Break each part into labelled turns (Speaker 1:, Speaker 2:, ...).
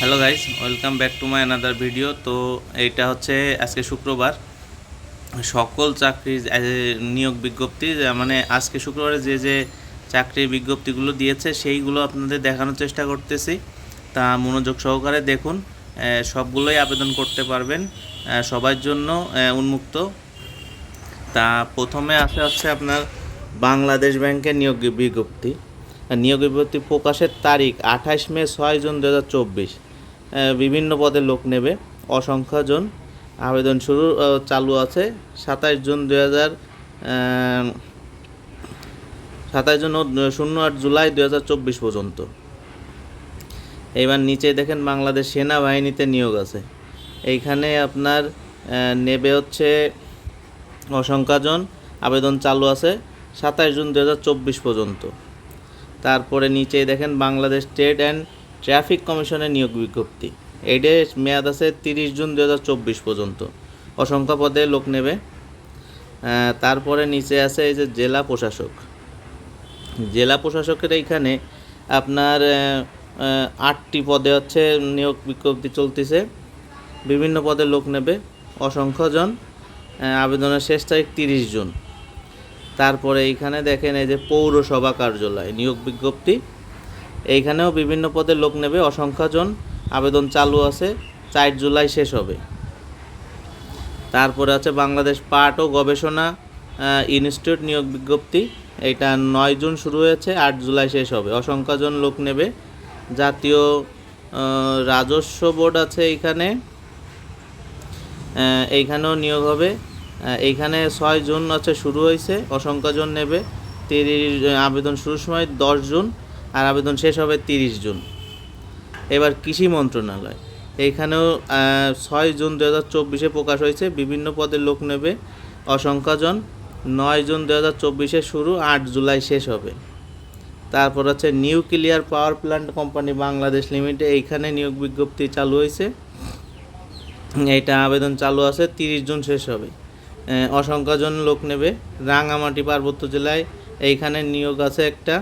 Speaker 1: Hello guys welcome back to my another video তো এইটা হচ্ছে আজকে শুক্রবার। সকল চাকরির নিয়োগ বিজ্ঞপ্তি মানে আজকে শুক্রবারে যে যে চাকরির বিজ্ঞপ্তিগুলো দিয়েছে, সেইগুলো আপনাদের দেখানোর চেষ্টা করতেছি। তা মনোযোগ সহকারে দেখুন সবগুলোই আবেদন করতে পারবেন সবার জন্য উন্মুক্ত। তা প্রথমে আসে হচ্ছে আপনার বাংলাদেশ ব্যাংকের নিয়োগ বিজ্ঞপ্তি। নিয়োগ বিজ্ঞপ্তি প্রকাশের তারিখ আঠাশ মে ছয় জুন দু হাজার চব্বিশ। বিভিন্ন পদে লোক নেবে। অসংখ্যজন আবেদন শুরু চালু আছে। সাতাশ জুন দু হাজার সাতাশ জুন শূন্য আট জুলাই দু হাজার চব্বিশ পর্যন্ত। এবার নিচে দেখেন বাংলাদেশ সেনাবাহিনীতে নিয়োগ আছে। এইখানে আপনার নেবে হচ্ছে অসংখ্যজন আবেদন চালু আছে সাতাশ জুন দু হাজার চব্বিশ পর্যন্ত। তারপরে নিচেই দেখেন বাংলাদেশ ট্রেড অ্যান্ড ট্রাফিক কমিশনের নিয়োগ বিজ্ঞপ্তি। এইটার মেয়াদ আছে তিরিশ জুন দু হাজার চব্বিশ পর্যন্ত। অসংখ্য পদে লোক নেবে। তারপরে নিচে আছে এই যে জেলা প্রশাসক। জেলা প্রশাসকের এইখানে আপনার আটটি পদে হচ্ছে নিয়োগ বিজ্ঞপ্তি চলতেছে। বিভিন্ন পদে লোক নেবে। অসংখ্যজন। আহ, আবেদনের শেষ তারিখ তিরিশ জুন। তারপরে এইখানে দেখেন এই যে পৌরসভা কার্যালয় নিয়োগ বিজ্ঞপ্তি। এইখানেও বিভিন্ন পদে লোক নেবে, অসংখ্যজন আবেদন চালু আছে, চার জুলাই শেষ হবে। তারপরে আছে বাংলাদেশ পাট ও গবেষণা ইনস্টিটিউট নিয়োগ বিজ্ঞপ্তি। এটা নয় জুন শুরু হয়েছে, আট জুলাই শেষ হবে। অসংখ্যজন লোক নেবে। জাতীয় রাজস্ব বোর্ড আছে এইখানে। এইখানেও নিয়োগ হবে। এইখানে ছয় জুন আছে, শুরু হয়েছে। অসংখ্যজন নেবে। তিরিশ আবেদন শুরুর সময় দশ জুন। আর আবেদন শেষ হবে তিরিশ জুন। এবার কৃষি মন্ত্রণালয়। এইখানেও ছয় জুন দু হাজার চব্বিশে প্রকাশ হয়েছে, বিভিন্ন পদের লোক নেবে অসংখ্যজন। নয় জুন দু হাজার চব্বিশে শুরু, আট জুলাই শেষ হবে। তারপর হচ্ছে nuclear power plant company Bangladesh limited, এইখানে নিয়োগ বিজ্ঞপ্তি চালু হয়েছে। এইটা আবেদন চালু আছে, তিরিশ জুন শেষ হবে। অসংখ্যজন লোক নেবে। রাঙামাটি পার্বত্য জেলায় এইখানে নিয়োগ আছে একটা।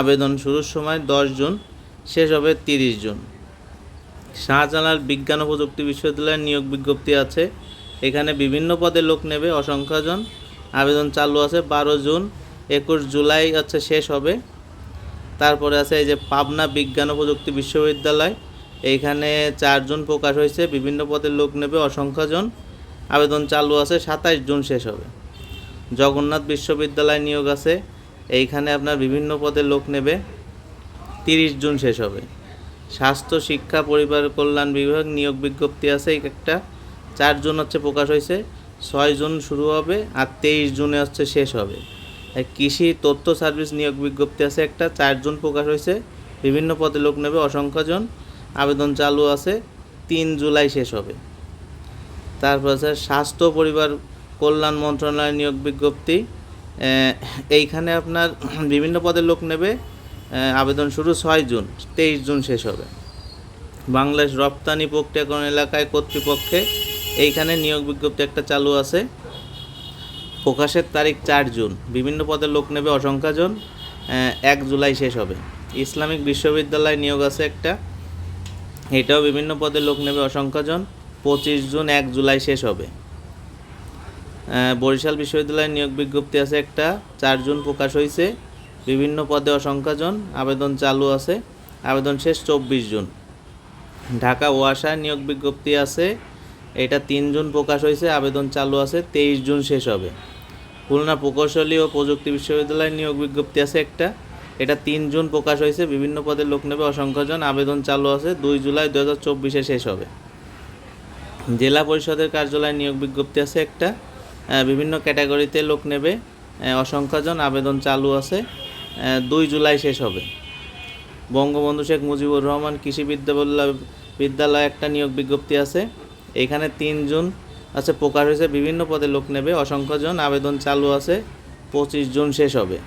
Speaker 1: আবেদন শুরুর সময় দশ জুন, শেষ হবে তিরিশ জুন। শাহজালাল বিজ্ঞান ও প্রযুক্তি বিশ্ববিদ্যালয়ের নিয়োগ বিজ্ঞপ্তি আছে। এখানে বিভিন্ন পদে লোক নেবে অসংখ্যজন। আবেদন চালু আছে বারো জুন, একুশ জুলাই হচ্ছে শেষ হবে। তারপরে আছে এই যে পাবনা বিজ্ঞান ও প্রযুক্তি বিশ্ববিদ্যালয়। এইখানে চারজন প্রকাশ হয়েছে, বিভিন্ন পদের লোক নেবে অসংখ্যজন। আবেদন চালু আছে সাতাশ জুন, শেষ হবে। জগন্নাথ বিশ্ববিদ্যালয় নিয়োগ আছে। এইখানে আপনার বিভিন্ন পদে লোক নেবে, তিরিশ জুন শেষ হবে। স্বাস্থ্য, শিক্ষা, পরিবার কল্যাণ বিভাগ নিয়োগ বিজ্ঞপ্তি আছে একটা। চার জুন হচ্ছে প্রকাশ হয়েছে, ছয় জুন শুরু হবে আর তেইশ জুনে হচ্ছে শেষ হবে। কৃষি তথ্য সার্ভিস নিয়োগ বিজ্ঞপ্তি আছে একটা, চার জুন প্রকাশ হয়েছে, বিভিন্ন পদে লোক নেবে অসংখ্যজন আবেদন চালু আছে, তিন জুলাই শেষ হবে। তারপর আছে স্বাস্থ্য, পরিবার কল্যাণ মন্ত্রণালয় নিয়োগ বিজ্ঞপ্তি। এইখানে আপনার বিভিন্ন পদের লোক নেবে আবেদন শুরু ছয় জুন, তেইশ জুন শেষ হবে। বাংলাদেশ রপ্তানি প্রক্রিয়াকরণ এলাকায় কর্তৃপক্ষে, এইখানে নিয়োগ বিজ্ঞপ্তি একটা চালু আছে। প্রকাশের তারিখ চার জুন, বিভিন্ন পদের লোক নেবে অসংখ্যজন এক জুলাই শেষ হবে। ইসলামিক বিশ্ববিদ্যালয় নিয়োগ আছে একটা, এটাও বিভিন্ন পদে লোক নেবে অসংখ্যজন, পঁচিশ জুন এক জুলাই শেষ হবে। বরিশাল বিশ্ববিদ্যালয়ের নিয়োগ বিজ্ঞপ্তি আছে একটা। চার জুন প্রকাশ হয়েছে বিভিন্ন পদে অসংখ্যজন। আবেদন চালু আছে। আবেদন শেষ চব্বিশ জুন। ঢাকা ওয়াসায় নিয়োগ বিজ্ঞপ্তি আছে। এটা তিন জুন প্রকাশ হয়েছে আবেদন চালু আছে। তেইশ জুন শেষ হবে। খুলনা প্রকৌশলী ও প্রযুক্তি বিশ্ববিদ্যালয়ের নিয়োগ বিজ্ঞপ্তি আছে একটা। এটা তিন জুন প্রকাশ হয়েছে বিভিন্ন পদে লোক নেবে অসংখ্যজন। আবেদন চালু আছে। দুই জুলাই দু হাজার চব্বিশে শেষ হবে। জেলা পরিষদের কার্যালয়ে নিয়োগ বিজ্ঞপ্তি আছে একটা। বিভিন্ন ক্যাটাগরিতে লোক নেবে। অসংখ্যজন আবেদন চালু আছে। দুই জুলাই শেষ হবে। বঙ্গবন্ধু শেখ মুজিবুর রহমান কৃষি বিদ্যালয় বিদ্যালয়ে একটা নিয়োগ বিজ্ঞপ্তি আছে। এখানে তিন জুন আছে প্রকাশ হয়েছে, বিভিন্ন পদে লোক নেবে। অসংখ্যজন আবেদন চালু আছে, পঁচিশ জুন শেষ হবে।